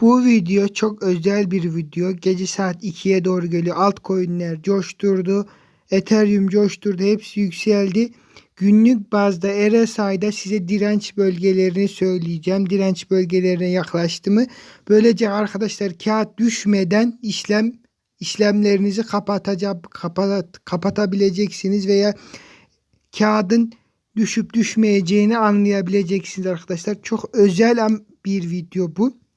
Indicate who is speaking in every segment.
Speaker 1: Bu video çok özel bir video. Gece saat 2'ye doğru geliyor. Altcoin'ler coşturdu. Ethereum coşturdu. Hepsi yükseldi. Günlük bazda RSI'da size direnç bölgelerini söyleyeceğim. Direnç bölgelerine yaklaştı mı? Böylece arkadaşlar kağıt düşmeden işlem işlemlerinizi kapatacak kapat, kapatabileceksiniz veya kağıdın düşüp düşmeyeceğini anlayabileceksiniz arkadaşlar. Çok özel bir video bu.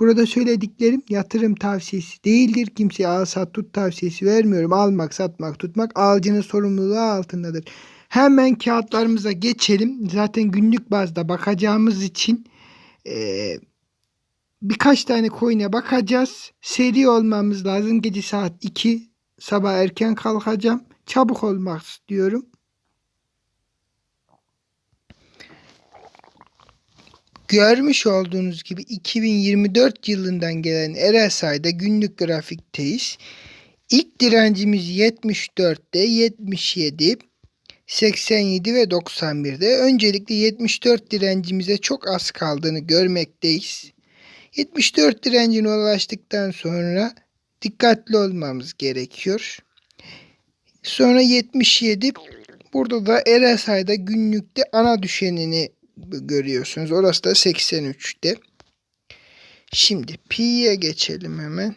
Speaker 1: Burada söylediklerim yatırım tavsiyesi değildir. Kimseye al sat tut tavsiyesi vermiyorum. Almak, satmak, tutmak alıcının sorumluluğu altındadır. Hemen kağıtlarımıza geçelim. Zaten günlük bazda bakacağımız için eee, birkaç tane coin'e bakacağız. Seri olmamız lazım. Gece saat 2 sabah erken kalkacağım. Çabuk olmak istiyorum. Görmüş olduğunuz gibi 2024 yılından gelen RSI'da günlük grafikteyiz. İlk direncimiz 74'te, 77, 87 ve 91'de. Öncelikle 74 direncimize çok az kaldığını görmekteyiz. 74 direncine ulaştıktan sonra dikkatli olmamız gerekiyor. Sonra 77 burada da RSI'da günlükte ana düşenini görüyorsunuz. Orası da 83'te. Şimdi Pi'ye geçelim hemen.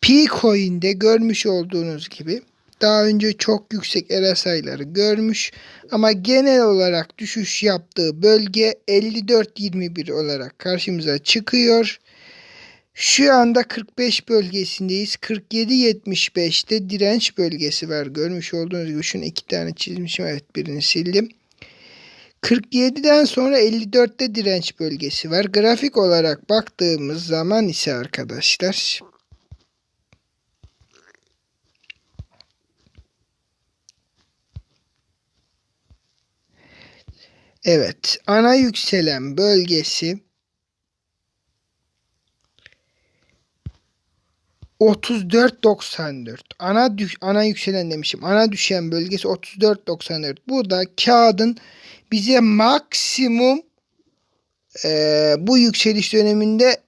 Speaker 1: Pi coin'de görmüş olduğunuz gibi daha önce çok yüksek RSI'ları görmüş ama genel olarak düşüş yaptığı bölge 54.21 olarak karşımıza çıkıyor. Şu anda 45 bölgesindeyiz. 47.75'te direnç bölgesi var. Görmüş olduğunuz gibi şunu iki tane çizmişim. Evet birini sildim. 47'den sonra 54'te direnç bölgesi var. Grafik olarak baktığımız zaman ise arkadaşlar Evet, ana yükselen bölgesi 34.94. Ana düş ana yükselen demişim. Ana düşen bölgesi 34.94. Bu da kağıdın bize maksimum e, bu yükseliş döneminde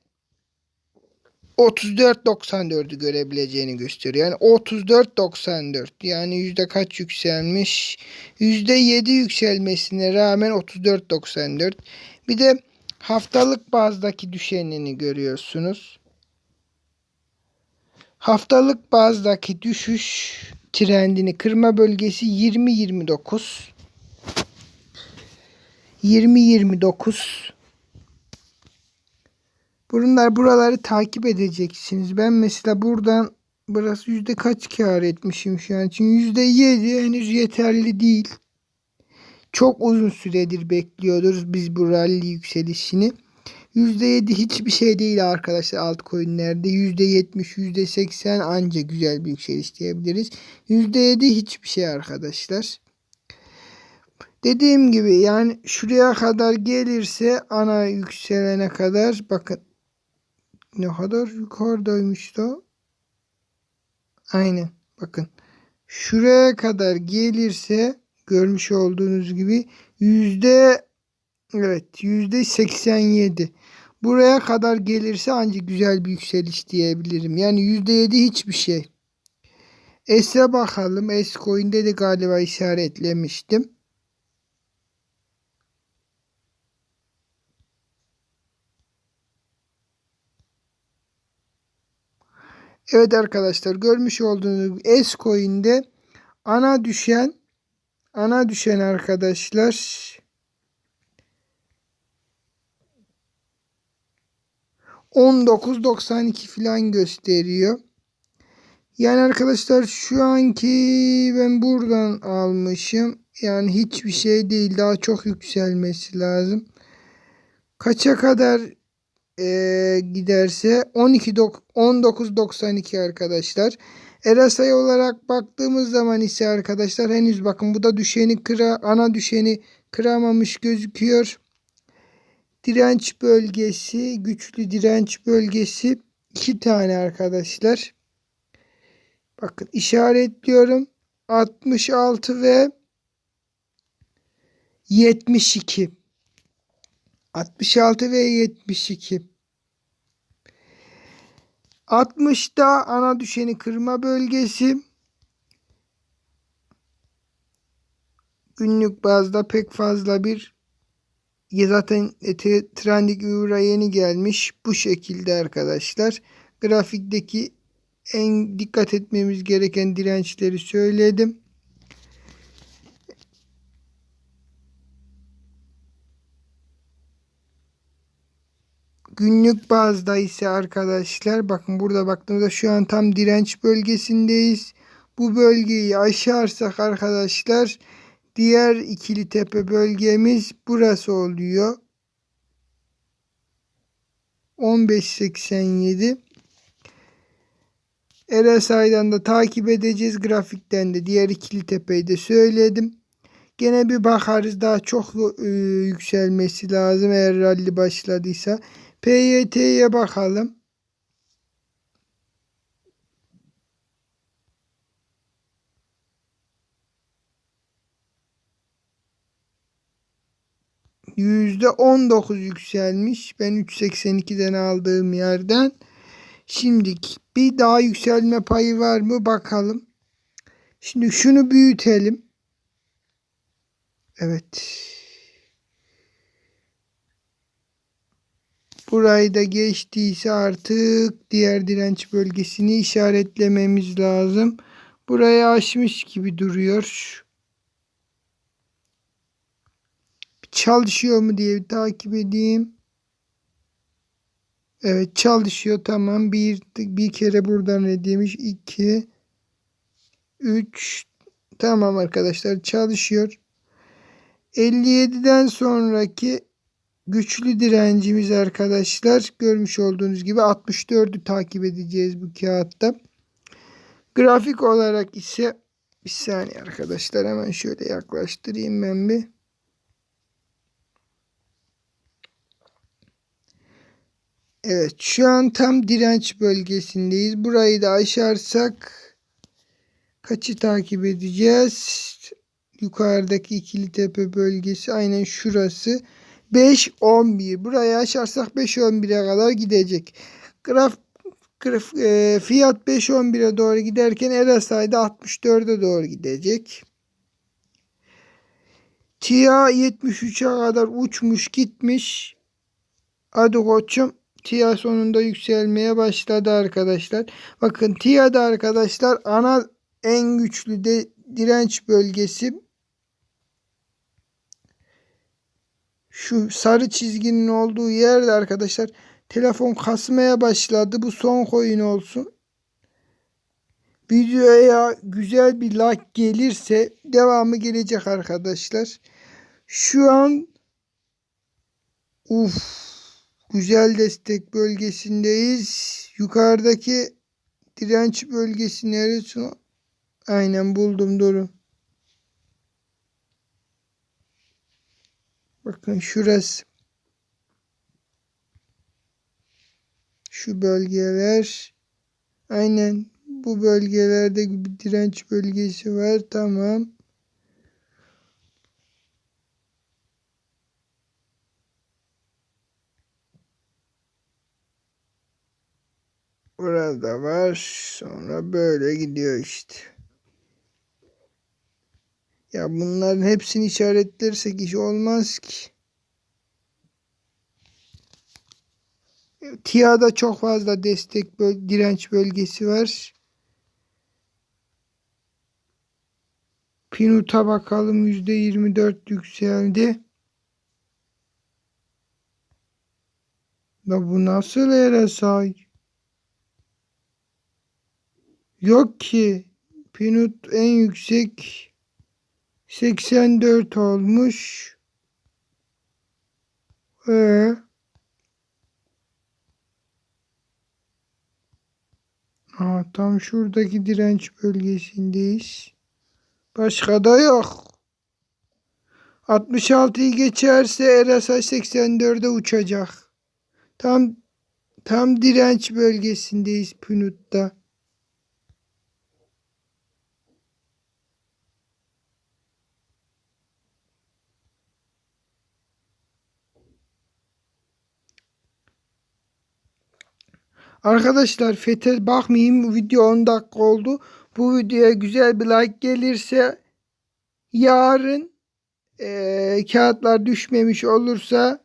Speaker 1: 34.94'ü görebileceğini gösteriyor. Yani 34.94 yani yüzde kaç yükselmiş? Yüzde 7 yükselmesine rağmen 34.94. Bir de haftalık bazdaki düşenini görüyorsunuz. Haftalık bazdaki düşüş trendini kırma bölgesi 20-29. 20-29. Bunlar buraları takip edeceksiniz. Ben mesela buradan burası yüzde kaç kar etmişim şu an için? Yüzde yedi henüz yeterli değil. Çok uzun süredir bekliyoruz biz bu rally yükselişini. %7 hiçbir şey değil arkadaşlar altcoin'lerde. %70, %80 anca güzel bir yükseliş diyebiliriz. %7 hiçbir şey arkadaşlar. Dediğim gibi yani şuraya kadar gelirse ana yükselene kadar bakın ne kadar yukarıdaymış da. Aynen bakın. Şuraya kadar gelirse görmüş olduğunuz gibi yüzde evet yüzde 87. Buraya kadar gelirse ancak güzel bir yükseliş diyebilirim. Yani yüzde yedi hiçbir şey. S'e bakalım. S coin'de de galiba işaretlemiştim. Evet arkadaşlar görmüş olduğunuz S coin'de ana düşen ana düşen arkadaşlar %19.92 falan gösteriyor. Yani arkadaşlar şu anki ben buradan almışım. Yani hiçbir şey değil. Daha çok yükselmesi lazım. Kaça kadar e, giderse 12 19.92 arkadaşlar. RSI olarak baktığımız zaman ise arkadaşlar henüz bakın bu da düşeni kıra ana düşeni kıramamış gözüküyor. Direnç bölgesi, güçlü direnç bölgesi iki tane arkadaşlar. Bakın işaretliyorum. 66 ve 72 66 ve 72 60'da ana düşeni kırma bölgesi günlük bazda pek fazla bir zaten te- trendik uğra yeni gelmiş bu şekilde arkadaşlar grafikteki en dikkat etmemiz gereken dirençleri söyledim. Günlük bazda ise arkadaşlar bakın burada baktığımızda şu an tam direnç bölgesindeyiz. Bu bölgeyi aşarsak arkadaşlar diğer ikili tepe bölgemiz burası oluyor. 15.87 RSI'dan da takip edeceğiz. Grafikten de diğer ikili tepeyi de söyledim. Gene bir bakarız. Daha çok e, yükselmesi lazım eğer rally başladıysa. PYT'ye bakalım. %19 yükselmiş. Ben 3.82'den aldığım yerden. Şimdi bir daha yükselme payı var mı bakalım. Şimdi şunu büyütelim. Evet. Burayı da geçtiyse artık diğer direnç bölgesini işaretlememiz lazım. Burayı aşmış gibi duruyor. Çalışıyor mu diye bir takip edeyim. Evet çalışıyor tamam. Bir, bir kere buradan ne demiş? 2 3 Tamam arkadaşlar çalışıyor. 57'den sonraki güçlü direncimiz arkadaşlar görmüş olduğunuz gibi 64'ü takip edeceğiz bu kağıtta. Grafik olarak ise bir saniye arkadaşlar hemen şöyle yaklaştırayım ben bir. Evet şu an tam direnç bölgesindeyiz. Burayı da aşarsak kaçı takip edeceğiz? Yukarıdaki ikili tepe bölgesi aynen şurası. 5-11. Burayı aşarsak 5-11'e kadar gidecek. Graf, graf e, fiyat 5-11'e doğru giderken RSI'de 64'e doğru gidecek. TIA 73'e kadar uçmuş gitmiş. Hadi koçum. TIA sonunda yükselmeye başladı arkadaşlar. Bakın TIA'da arkadaşlar ana en güçlü de direnç bölgesi şu sarı çizginin olduğu yerde arkadaşlar telefon kasmaya başladı. Bu son coin olsun. Videoya güzel bir like gelirse devamı gelecek arkadaşlar. Şu an uf güzel destek bölgesindeyiz. Yukarıdaki direnç bölgesi neresi? Aynen buldum durun. Bakın şurası. Şu bölgeler. Aynen bu bölgelerde bir direnç bölgesi var. Tamam. Burada var. Sonra böyle gidiyor işte. Ya bunların hepsini işaretlersek iş olmaz ki. TIA'da çok fazla destek böl direnç bölgesi var. Pinut'a bakalım %24 yükseldi. Ya bu nasıl RSI? Yok ki. Pinut en yüksek 84 olmuş. Ee, ha, tam şuradaki direnç bölgesindeyiz. Başka da yok. 66'yı geçerse RSI 84'e uçacak. Tam tam direnç bölgesindeyiz Pinut'ta. Arkadaşlar Fete bakmayayım video 10 dakika oldu. Bu videoya güzel bir like gelirse yarın eee, kağıtlar düşmemiş olursa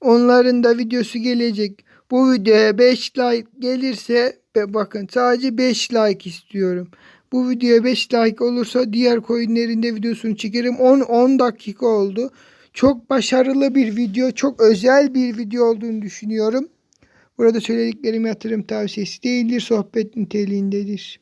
Speaker 1: onların da videosu gelecek. Bu videoya 5 like gelirse bakın sadece 5 like istiyorum. Bu videoya 5 like olursa diğer coinlerin de videosunu çekerim. 10 10 dakika oldu. Çok başarılı bir video, çok özel bir video olduğunu düşünüyorum. Burada söylediklerim yatırım tavsiyesi değildir, sohbet niteliğindedir.